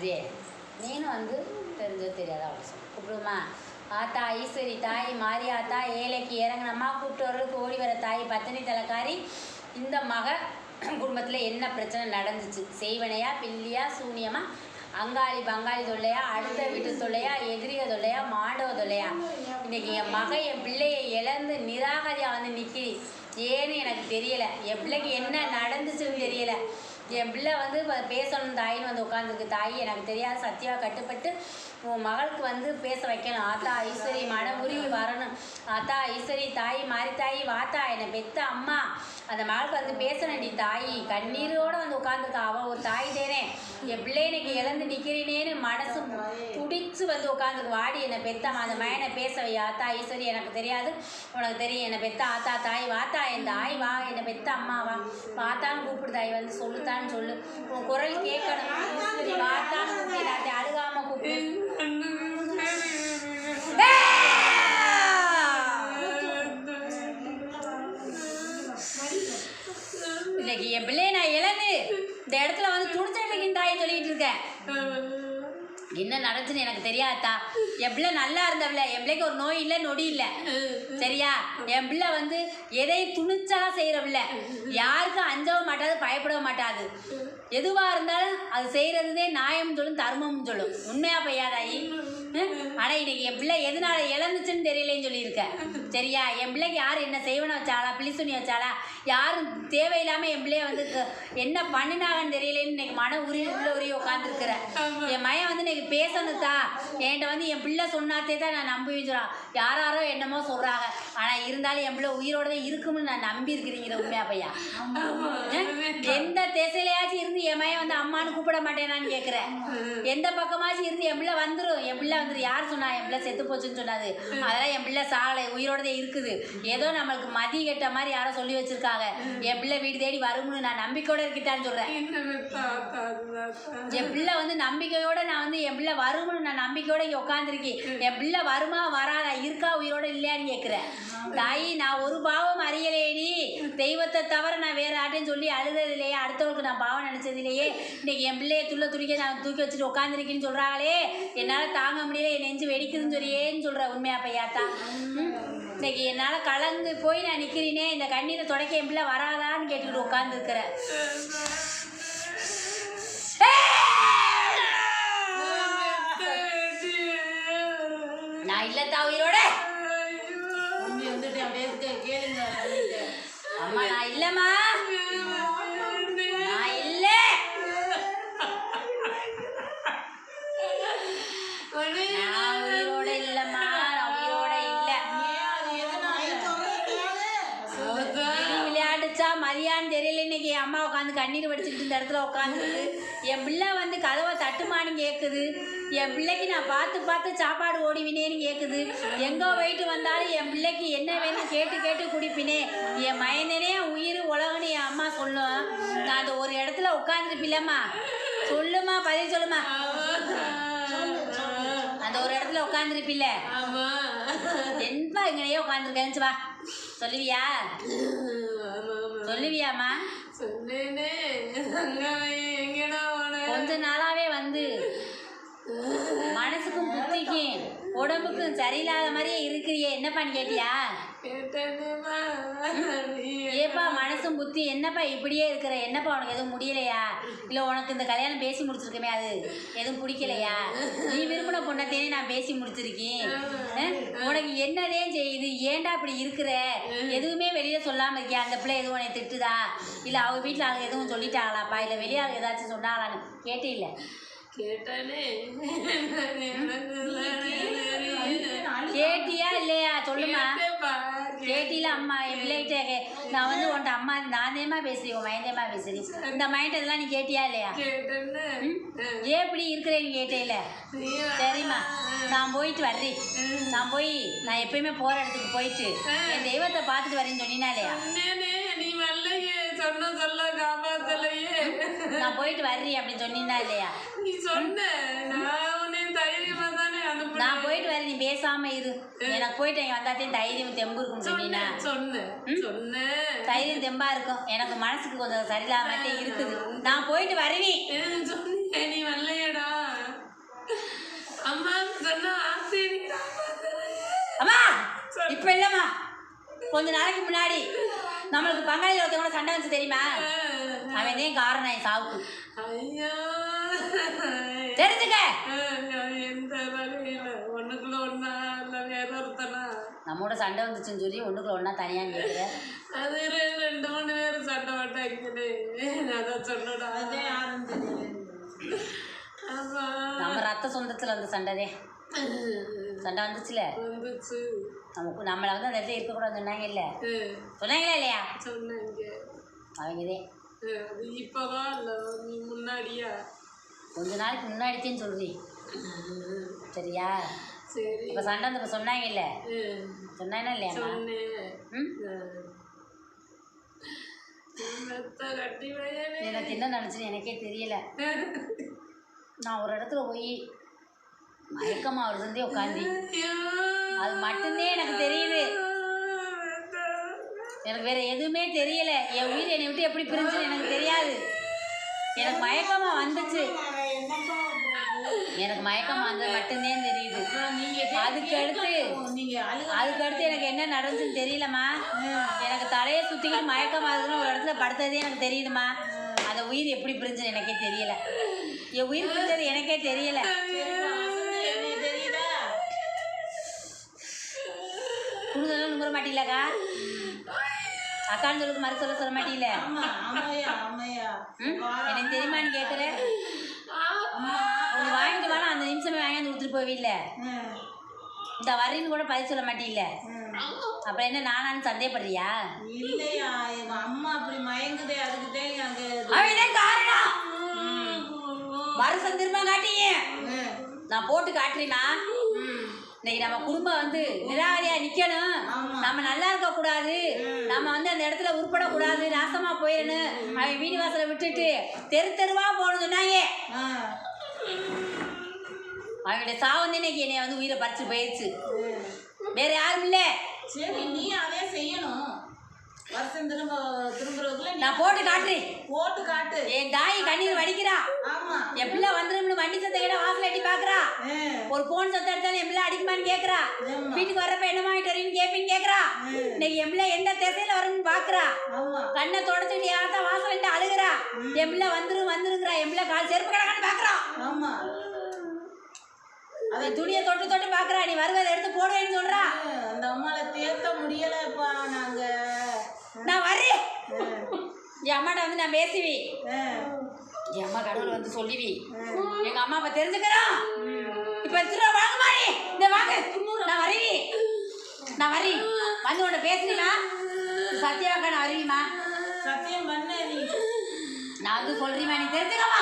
அதே நீனும் வந்து தெரிஞ்சோ தெரியாத அவளை சொல்லு. கூப்பிடுமா? ஆத்தா ஈஸ்வரி தாய் மாரியாத்தா ஏழைக்கு இறங்கினம்மா கூப்பிட்டு வர்றதுக்கு ஓடி வர தாய் பத்தினி தலைக்காரி இந்த மக குடும்பத்தில் என்ன பிரச்சனை நடந்துச்சு? செய்வனையா பில்லியா சூனியமா? அங்காளி பங்காளி தொல்லையா? அடுத்த வீட்டு தொல்லையா? எதிரிக தொல்லையா? மாண்டவ தொல்லையா? இன்னைக்கு என் மக என் பிள்ளையை இழந்து நிராகரியா வந்து நிற்கிது ஏன்னு எனக்கு தெரியல. என் பிள்ளைக்கு என்ன நடந்துச்சுன்னு தெரியல. என் பிள்ளை வந்து பேசணும் தாயின்னு வந்து உட்காந்துருக்கு தாய் எனக்கு தெரியாது சத்தியாக கட்டுப்பட்டு உன் மகளுக்கு வந்து பேச வைக்கணும். ஆத்தா ஈஸ்வரி மனமுருகி வரணும். ஆத்தா ஈஸ்வரி தாய் மாறி தாய் வாத்தா என்னை பெத்த அம்மா. அந்த மகளுக்கு வந்து பேசணும் நீ தாய். கண்ணீரோடு வந்து உட்காந்துருக்கா அவள் ஒரு தாய் தேனே. என் பிள்ளை இன்னைக்கு இழந்து நிற்கிறேனேன்னு மனசு துடிச்சு வந்து உட்காந்துருக்கு வாடி என்னை பெத்தம்மா அந்த மயனை பேச வை. ஆத்தா ஈஸ்வரி எனக்கு தெரியாது. உனக்கு தெரியும் என்னை பெத்த ஆத்தா தாய் வாத்தா. என் தாய் வா என்னை பெத்த அம்மா வா. வாத்தான்னு கூப்பிடு தாய். வந்து சொல்லு. உன் குரல் கேட்கணும்? ஈஸ்வரி வாத்தான்னு கூப்பிடு எல்லாத்தையும் அழுகாம கூப்பிடு இன்னைக்கு என் பிள்ளைய நான் இழந்து இந்த இடத்துல வந்து துணிச்சல் தாய் சொல்லிட்டு இருக்கேன். என்ன நடந்துச்சுன்னு எனக்கு தெரியாதா? என் பிள்ளை நல்லா இருந்தவள. என் பிள்ளைக்கு ஒரு நோய் இல்லை நொடி இல்லை. சரியா? என் பிள்ளை வந்து எதையும் துணிச்சா செய்கிறவில்ல யாருக்கும் அஞ்சவும் மாட்டாது பயப்படவும் மாட்டாது. எதுவாக இருந்தாலும் அது செய்கிறதுதே நியாயம் சொல்லும் தர்மம்னு சொல்லும். உண்மையா பையாதாயி ஆனால் இன்னைக்கு என் பிள்ளை எதனால இழந்துச்சுன்னு தெரியலேன்னு சொல்லியிருக்க. சரியா? என் பிள்ளைக்கு யார் என்ன செய்வன வச்சாளா? பிளிசுனி வச்சாளா? யாரும் தேவையில்லாமல் என் பிள்ளைய வந்து என்ன பண்ணினாங்கன்னு தெரியலேன்னு இன்னைக்கு மன உரி உள்ள உரிய உட்காந்துருக்குற என் மயன் வந்து இன்னைக்கு பேசணுத்தா என்கிட்ட வந்து என் பிள்ளை சொன்னாத்தே தான் நான் நம்பி வச்சுறான் யாராரோ என்னமோ சொல்கிறாங்க ஆனால் இருந்தாலும் என் பிள்ளை உயிரோட தான் இருக்கும்னு நான் நம்பி இருக்கிறீங்கிற உண்மையா பையா எந்த திசையிலையாச்சும் இருந்து என் மயன் வந்து அம்மான்னு கூப்பிட மாட்டேனான்னு கேட்குறேன் எந்த பக்கமாச்சும் இருந்து என் பிள்ளை வந்துடும் என் பிள்ளை வந்துடும் யார் சொன்னா என் பிள்ளை செத்து போச்சுன்னு சொன்னாது. அதெல்லாம் என் பிள்ளை சாலை உயிரோட தான் இருக்குது. ஏதோ நம்மளுக்கு மதி கெட்ட மாதிரி யாரோ சொல்லி வச்சிருக்காங்க. என் பிள்ளை வீடு தேடி வரும்னு நான் நம்பிக்கையோட இருக்கிட்டான்னு சொல்கிறேன் என் பிள்ளை வந்து நம்பிக்கையோட நான் வந்து என் பிள்ளை வரும்னு நான் நம்பிக்கையோட இங்கே உட்காந்துருக்கேன் என் பிள்ளை வருமா வராதா இருக்கா உயிரோட இல்லையான்னு கேட்குறேன் தாயி நான் ஒரு பாவம் அறியலேடி தெய்வத்தை தவிர நான் வேற யார்ட்டையும் சொல்லி அழுததில்லையே. அடுத்தவங்களுக்கு நான் பாவம் நினச்சதில்லையே. இன்னைக்கு என் பிள்ளையை துள்ள துடிக்க நான் தூக்கி வச்சுட்டு உட்காந்துருக்கேன்னு சொல்கிறாங்களே என்னால் தாங்க முடியல என் நெஞ்சு வெடிக்குதுன்னு சொல்லியேன்னு சொல்கிற உண்மையா பையாத்தா இன்னைக்கு என்னால் கலந்து போய் நான் நிற்கிறேனே இந்த கண்ணீரை தொடக்க என் பிள்ளை வராதான்னு கேட்டுக்கிட்டு உட்காந்துருக்குறேன் நான் இல்லத்தா உயிரோட தம்பி வந்துட்டு அப்படியே இருக்க, கேளுங்க சொல்லிட்டு. அம்மா நான் இல்லம்மா நான் இல்ல நான் உயிரோட இல்லம்மா நான் உயிரோட இல்ல நீ விளையாடுச்சா மரியான்னு தெரியல. இன்னைக்கு என் அம்மா உட்காந்து கண்ணீர் வடிச்சுக்கிட்டு இந்த இடத்துல உட்காந்துருக்கு என் பிள்ளை வந்து கதவை தட்டுமான்னு கேட்குது என் பிள்ளைக்கு நான் பார்த்து பார்த்து சாப்பாடு ஓடிவினேன்னு கேட்குது எங்கே போயிட்டு வந்தாலும் என் பிள்ளைக்கு என்ன வேணும் கேட்டு கேட்டு குடிப்பினே. என் மயனனே உயிர் உலகன்னு என் அம்மா சொல்லும். நான் அந்த ஒரு இடத்துல உட்காந்துருப்பில்லம்மா சொல்லுமா பதில் சொல்லுமா அந்த ஒரு இடத்துல உட்காந்துருப்பில்ல. என்பா இங்கனையே உட்காந்துருக்கேன்னு வா. சொல்லுவியா? போன? கொஞ்ச நாளாவே வந்து. மனசுக்கும் புத்திக்கும் உடம்புக்கும் சரியில்லாத மாதிரியே இருக்கிறியே. என்னப்பான்னு கேட்டியா? கேட்டேனேமா நீ ஏப்பா மனசும் புத்தி? என்னப்பா இப்படியே இருக்கிற? என்னப்பா உனக்கு எதுவும் முடியலையா? இல்லை உனக்கு இந்த கல்யாணம் பேசி முடிச்சிருக்கமே அது? எதுவும் பிடிக்கலையா? நீ விரும்பின பொண்ணத்தையே நான் பேசி முடிச்சிருக்கேன்? உனக்கு என்னதே செய்யுது? ஏன்டா இப்படி இருக்கிற? எதுவுமே வெளியில சொல்லாம இருக்கியா? அந்த பிள்ளை எதுவும் உன்னை திட்டுதா? இல்லை அவங்க வீட்டில் அவங்க எதுவும் சொல்லிட்டாங்களாப்பா? இல்லை வெளியே அவங்க ஏதாச்சும் சொன்னாங்களான்னு கேட்டே இல்லை. கேட்டானே. எனக்கு கேட்டியா இல்லையா? சொல்லுமா. கேட்டில அம்மா என் பிள்ளைகிட்ட நான் வந்து உன்ட்ட அம்மா நான் தேமா பேசுறேன் உன் மயந்தேமா பேசுறேன். இந்த மைண்ட் இதெல்லாம் நீ கேட்டியா இல்லையா? ஏன் இப்படி இருக்கிறேன்னு கேட்டே இல்லை நீ சரிம்மா நான் போயிட்டு வர்றேன். நான் போய் நான் எப்பயுமே போகிற இடத்துக்கு போயிட்டு என் தெய்வத்தை பார்த்துட்டு வரேன்னு சொன்னீனா இல்லையா நீ வரலையே. சொன்ன சொல்ல காப்பாத்தலையே. நான் போயிட்டு வர்றேன் அப்படின்னு சொன்னீனா இல்லையா நீ சொன்ன நான் போயிட்டு வரேன் நீ பேசாம இரு. எனக்கு போயிட்டு இங்கே வந்தாத்தையும் தைரியம் தெம்பு இருக்குன்னு சொன்னீனா சொன்னேன் சொன்னேன் தைரியம் தெம்பா இருக்கும். எனக்கு மனசுக்கு கொஞ்சம் சரியில்லாம இருக்குது. நான் போயிட்டு வருவேன். சொன்னீங்க நீ வரலையேடா. அம்மா சொன்னா அம்மா! இப்ப இல்லம்மா. கொஞ்ச நாளைக்கு முன்னாடி. நம்மளுக்கு பங்காளி ஒருத்தவங்க சண்டை வந்து தெரியுமா? அவன் காரணம் என் சாவுக்கு. ஐயா. தெரிஞ்சுக்க. எந்த வகையில ஒண்ணுக்குள்ள ஒண்ணா இல்ல வேற ஒருத்தனா? நம்மோட சண்டை வந்துச்சுன்னு சொல்லி ஒண்ணுக்குள்ள ஒண்ணா தனியான்னு கேட்குற அது ரெ- ரெண்டு மூணு பேரும் சண்டை போட்டாங்களே அதான் சொன்னடா. அதே ஆமா. நம்ம ரத்த சொந்தத்துல வந்து சண்டைதே. சண்டை வந்துச்சுல? வந்துச்சு. நமக்கு நம்மளை வந்து அந்த இடத்துல இருக்கக்கூடாதுன்னு சொன்னாங்கல்ல? அஹ் சொன்னாங்களா இல்லையா? சொன்னாங்க. அவங்கதே இப்பவா இல்ல நீ முன்னாடியா? கொஞ்ச நாளைக்கு முன்னாடித்தேன்னு சொல்றி சரியா? சரி. இப்போ சண்டை வந்து இப்போ சொன்னாங்கன்னா இல்லையாம்மா சொன்னேன். வயலே எனக்கு என்ன நினச்சுன்னு எனக்கே தெரியல. நான் ஒரு இடத்துல போய் மயக்கமாக வருதுந்தே உட்காந்து அது மட்டும்தான் எனக்கு தெரியுது. எனக்கு வேற எதுவுமே தெரியல. என் உயிர் என்னை விட்டு எப்படி பிரிஞ்சுன்னு எனக்கு தெரியாது. எனக்கு மயக்கமா வந்துச்சு. எனக்கு மயக்கமா வந்தது மட்டும்தான் தெரியுது. அதுக்கு அடுத்து அதுக்கு அடுத்து எனக்கு என்ன நடந்துச்சுன்னு தெரியலம்மா. எனக்கு தலையை சுத்திக்கிட்டு மயக்கம் ஆகுதுன்னு ஒரு இடத்துல படுத்ததே எனக்கு தெரியுதுமா அந்த உயிர் எப்படி பிரிஞ்சுன்னு எனக்கே தெரியல. என் உயிர் பிரிஞ்சது எனக்கே தெரியல. தெரியுதா குடுதலும் நுமர மாட்டீங்களாக்கா அக்கான்னு சொல்லுக்கு மறு சொல்ல சொல்ல மாட்டீங்கள எனக்கு தெரியுமான்னு கேட்குற உனக்கு வாங்கிட்டு வர அந்த நிமிஷமே வாங்கிட்டு கொடுத்துட்டு போவில்ல இந்த வரின்னு கூட பதில் சொல்ல மாட்டீல்ல அப்புறம் என்ன நானான்னு சந்தேகப்படுறியா? இல்லையா அம்மா அப்படி மயங்குதே அதுக்கு தான் காரணம். வருஷம் திரும்ப காட்டிங்க நான் போட்டு காட்டுறேனா? இன்னைக்கு நம்ம குடும்பம் வந்து நிராகரியா நிக்கணும். நம்ம நல்லா இருக்க கூடாது. நம்ம வந்து அந்த இடத்துல உருப்படக்கூடாது நாசமா போயிடணும். அவன் வீடு வாசலை விட்டுட்டு தெரு தெருவா போகணும் சொன்னாங்க அவங்களுடைய சாவம் இன்னைக்கு என்னை வந்து உயிரை பறிச்சு போயிடுச்சு வேற யாரும் இல்லை. சரி நீ அதே செய்யணும். வருஷம் திரும்ப திரும்புறதுக்குள்ள நான் போட்டு காட்டுறேன். போட்டு காட்டு. என் தாய் கண்ணீர் வடிக்கிறா. என் பிள்ளை வந்துரும்னு வண்டி சத்தம் கேட்ட வாசல் எட்டி பாக்குறா? ஒரு போன் சத்தம் எடுத்தாலும் என் பிள்ளை அடிக்குமான்னு கேக்குறா. வீட்டுக்கு வர்றப்ப என்ன வாங்கிட்டு வரீன்னு கேப்பீன்னு கேக்குறா. இன்னைக்கு என் பிள்ளை எந்த திசையில வரும்னு பாக்குறா. கண்ணை தொடச்சிட்டு யார்தான் வாசல் அழுகுறா. என் பிள்ளை வந்துரும் வந்துருங்கிறா என் பிள்ளை கால் செருப்பு கிடக்கான்னு பாக்குறா. அவன் துணியை தொட்டு தொட்டு பாக்குறா. நீ வருவதை எடுத்து போடுவேன்னு சொல்றா. அந்த அம்மாவை தேத்த முடியலப்பா நாங்க. நான் வர்றேன். என் அம்மாட்ட வந்து நான் பேசுவி ஆ, என் அம்மா கடவுள் வந்து சொல்லிவி. எங்க அம்மா அப்ப தெரிஞ்சுக்கிறோம். இப்ப திரும்ப வாங்க மாடி இந்த வாங்க. நான் வருவி. நான் வரி வந்து உன்னை பேசுறீமா சத்யாக்கா நான் வருவிமா? சத்தியம் பண்ண நீ. நான் வந்து சொல்றீமா நீ தெரிஞ்சுக்கமா